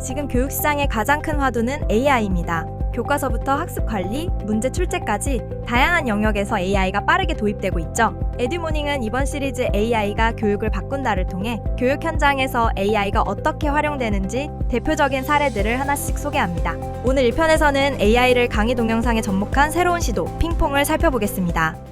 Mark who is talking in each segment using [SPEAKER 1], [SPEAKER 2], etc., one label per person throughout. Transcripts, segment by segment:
[SPEAKER 1] 지금 교육 시장의 가장 큰 화두는 AI입니다. 교과서부터 학습 관리, 문제 출제까지 다양한 영역에서 AI가 빠르게 도입되고 있죠. 에듀모닝은 이번 시리즈 AI가 교육을 바꾼다를 통해 교육 현장에서 AI가 어떻게 활용되는지 대표적인 사례들을 하나씩 소개합니다. 오늘 1편에서는 AI를 강의 동영상에 접목한 새로운 시도, 핑퐁을 살펴보겠습니다.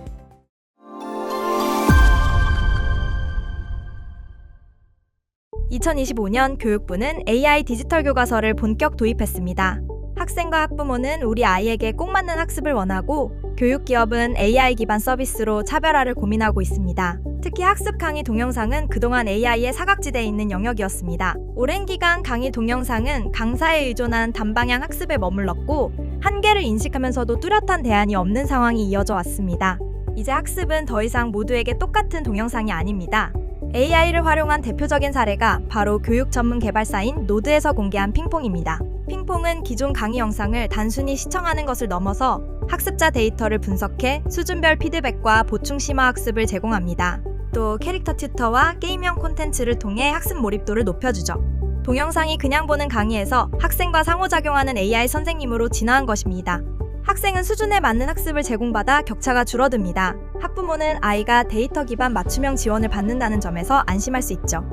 [SPEAKER 1] 2025년 교육부는 AI 디지털 교과서를 본격 도입했습니다. 학생과 학부모는 우리 아이에게 꼭 맞는 학습을 원하고 교육 기업은 AI 기반 서비스로 차별화를 고민하고 있습니다. 특히 학습 강의 동영상은 그동안 AI의 사각지대에 있는 영역이었습니다. 오랜 기간 강의 동영상은 강사에 의존한 단방향 학습에 머물렀고 한계를 인식하면서도 뚜렷한 대안이 없는 상황이 이어져 왔습니다. 이제 학습은 더 이상 모두에게 똑같은 동영상이 아닙니다. AI를 활용한 대표적인 사례가 바로 교육 전문 개발사인 노드에서 공개한 핑퐁입니다. 핑퐁은 기존 강의 영상을 단순히 시청하는 것을 넘어서 학습자 데이터를 분석해 수준별 피드백과 보충 심화 학습을 제공합니다. 또 캐릭터 튜터와 게임형 콘텐츠를 통해 학습 몰입도를 높여주죠. 동영상이 그냥 보는 강의에서 학생과 상호작용하는 AI 선생님으로 진화한 것입니다. 학생은 수준에 맞는 학습을 제공받아 격차가 줄어듭니다. 학부모는 아이가 데이터 기반 맞춤형 지원을 받는다는 점에서 안심할 수 있죠.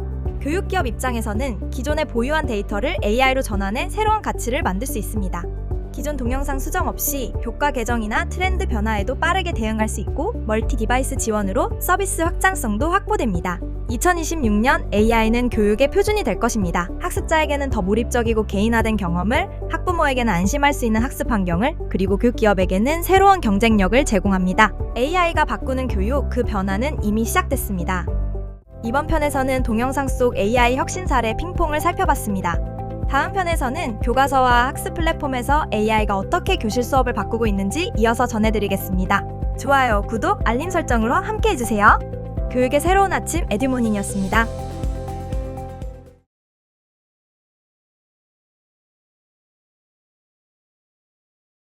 [SPEAKER 1] 교육기업 입장에서는 기존에 보유한 데이터를 AI로 전환해 새로운 가치를 만들 수 있습니다. 기존 동영상 수정 없이 교과 개정이나 트렌드 변화에도 빠르게 대응할 수 있고 멀티 디바이스 지원으로 서비스 확장성도 확보됩니다. 2026년 AI는 교육의 표준이 될 것입니다. 학습자에게는 더 몰입적이고 개인화된 경험을, 학부모에게는 안심할 수 있는 학습 환경을, 그리고 교기업에게는 새로운 경쟁력을 제공합니다. AI가 바꾸는 교육, 그 변화는 이미 시작됐습니다. 이번 편에서는 동영상 속 AI 혁신 사례 핑퐁을 살펴봤습니다. 다음 편에서는 교과서와 학습 플랫폼에서 AI가 어떻게 교실 수업을 바꾸고 있는지 이어서 전해드리겠습니다. 좋아요, 구독, 알림 설정으로 함께 해주세요. 교육의 새로운 아침 에듀모닝이었습니다.